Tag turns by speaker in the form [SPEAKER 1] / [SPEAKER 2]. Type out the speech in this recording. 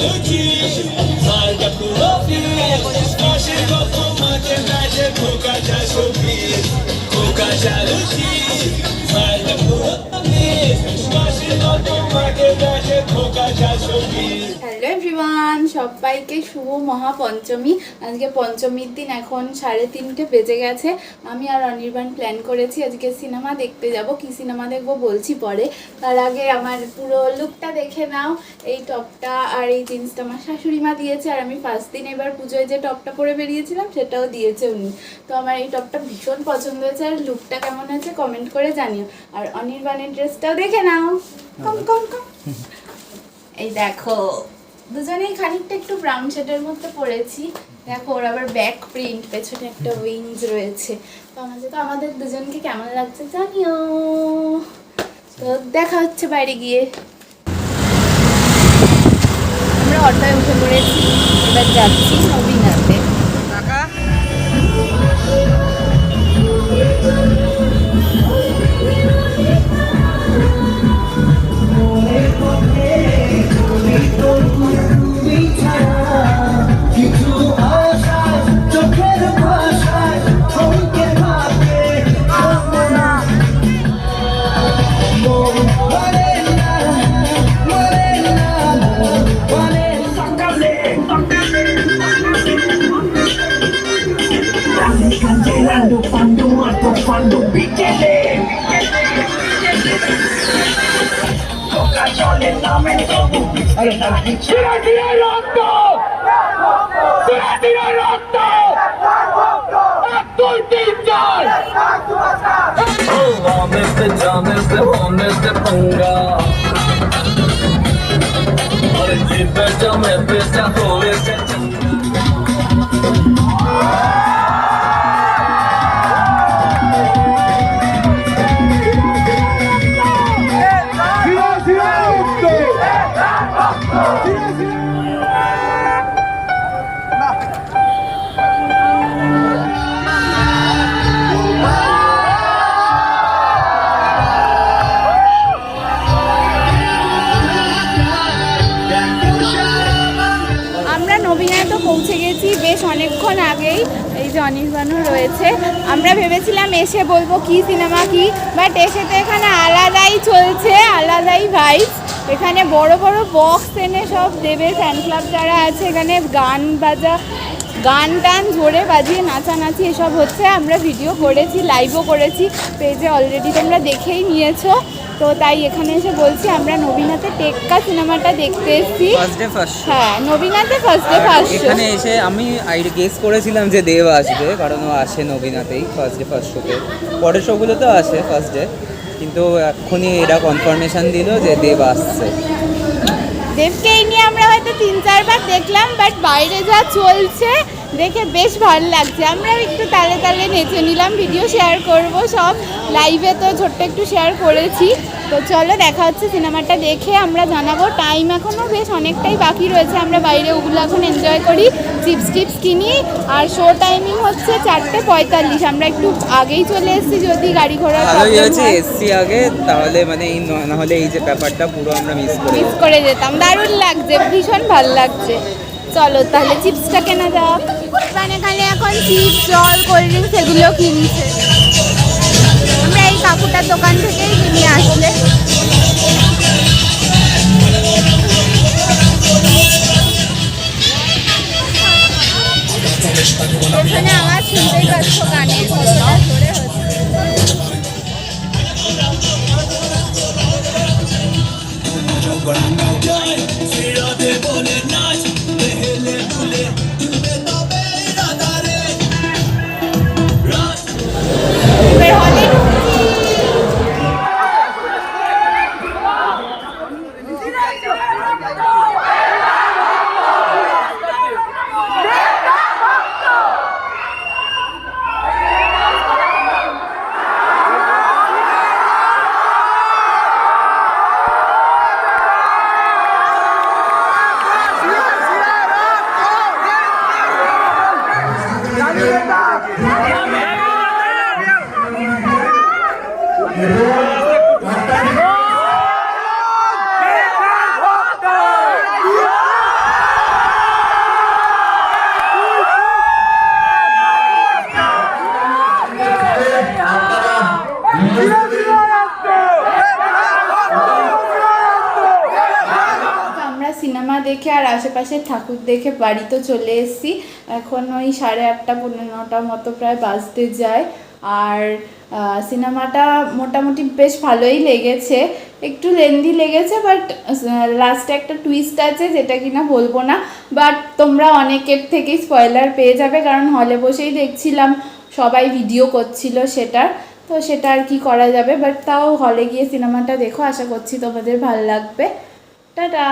[SPEAKER 1] লুচি মালটা পুরো ফিস পাশে
[SPEAKER 2] সবাইকে শুভ মহাপঞ্চমী। আজকে পঞ্চমীর দিন এখন সাড়ে তিনটে বেজে গেছে। আমি আর অনির্বাণ প্ল্যান করেছি আজকে সিনেমা দেখতে যাব। কি সিনেমা দেখব বলছি পরে। তার আগে আমার পুরো লুকটা দেখে নাও। এই টপটা আর এই জিন্সটা আমার শাশুড়ি মা দিয়েছে। আর আমি ফার্স্ট দিন এবার পুজোয় যে টপটা পরে বেরিয়েছিলাম, সেটাও দিয়েছে উনি। তো আমার এই টপটা ভীষণ পছন্দ হয়েছে আর লুকটা কেমন হয়েছে কমেন্ট করে জানিও। আর অনির্বাণের ড্রেসটাও দেখে নাও। কম কম কম এই দেখো দুজনেই খানিকটা একটু ব্রাউন শেডের মধ্যে পড়েছি। দেখো, ওর আবার ব্যাক প্রিন্ট পেছনে একটা উইংস রয়েছে। তো আমাদের তো আমাদের দুজনকে কেমন লাগছে জানিও। তো দেখা হচ্ছে বাইরে গিয়ে। আমরা অটোয় উঠে পড়েছি, এবার যাচ্ছি নবীনাতে
[SPEAKER 3] Cancelando quando muerto quando bicchiere Coca-Cola namen kogu Tira tira rotto Tira tira rotto এক দুই তিন চার
[SPEAKER 1] Vamos de james de homes de panga और जीप जमे बेचा होवे
[SPEAKER 2] নবীনায় তো পৌঁছে গেছি বেশ অনেকক্ষণ আগেই। এই যে অনির্বাণও রয়েছে। আমরা ভেবেছিলাম এসে বলব কি সিনেমা, কি? বাট এসে তো এখানে আলাদাই চলছে, আলাদাই ভাইস এখানে বড় বড় বক্স এনে সব দেবে ফ্যান ক্লাব যারা আছে, এখানে গান বাজা গান টান জোরে বাজিয়ে নাচানাচি এসব হচ্ছে। আমরা ভিডিও করেছি লাইভও করেছি পেজে অলরেডি তোমরা দেখেই নিয়েছো। তো তাই এখানে এসে বলছি আমরা নবীনাতে টেক্কা সিনেমাটা দেখতে এসেছি।
[SPEAKER 4] ফার্স্ট ডে ফার্স্ট
[SPEAKER 2] হ্যাঁ নবীনাতে ফার্স্ট ডে ফার্স্ট
[SPEAKER 4] এখানে এসে আমি আইডি গেস করেছিলাম যে দেব আসবে কারণ ও আসে নবীনাতেই ফার্স্ট ডে ফার্স্ট শোতে পরের শোগুলো তো আসে ফার্স্ট ডে কিন্তু এক্ষুনি এরা কনফার্মেশন দিল যে দেব আসছে।
[SPEAKER 2] দেবকে এই নিয়ে আমরা হয়তো তিন চারবার দেখলাম বাট বাইরে যা চলছে দেখে বেশ ভালো লাগছে। আমরা একটু তালে তালে নেচে নিলাম ভিডিও শেয়ার করব সব। লাইভে তো ছোট্ট একটু শেয়ার করেছি। তো চলো দেখা হচ্ছে সিনেমাটা দেখে আমরা জানাব। টাইম এখনও বেশ অনেকটাই বাকি রয়েছে। আমরা বাইরে ওগুলো এখন এনজয় করি। চিপস টিপস কিনি। আর শো টাইমিং হচ্ছে চারটে পঁয়তাল্লিশ। আমরা একটু আগেই চলে এসেছি যদি গাড়ি
[SPEAKER 4] হয়েছে এসছি আগে। তাহলে মানে এই না হলে এই যে ব্যাপারটা পুরো আমরা মিস করে
[SPEAKER 2] মিস করে যেতাম। দারুণ লাগছে ভীষণ ভালো লাগছে। চলো তাহলে চিপসটা কেনা যাক। মানে এখানে এখন চিপস, জল, কোল্ড ড্রিঙ্কস এগুলো কিনছে। আমরা এই কাকুটার দোকান থেকেই কিনে আসলে। সিনেমা দেখে আর আশেপাশের ঠাকুর দেখে বাড়িতে চলে এসেছি। এখন ওই সাড়ে আটটা পনেরো নটার মতো প্রায় বাজতে যায়। আর সিনেমাটা মোটামুটি বেশ ভালোই লেগেছে। একটু লেন্দি লেগেছে বাট লাস্টে একটা টুইস্ট আছে যেটা কিনা বলব না। বাট তোমরা অনেকের থেকেই স্পয়লার পেয়ে যাবে, কারণ হলে বসেই দেখছিলাম, সবাই ভিডিও করছিল সেটার। তো সেটা আর কি করা যাবে বাট তাও হলে গিয়ে সিনেমাটা দেখো, আশা করছি তোমাদের ভালো লাগবে। টাটা!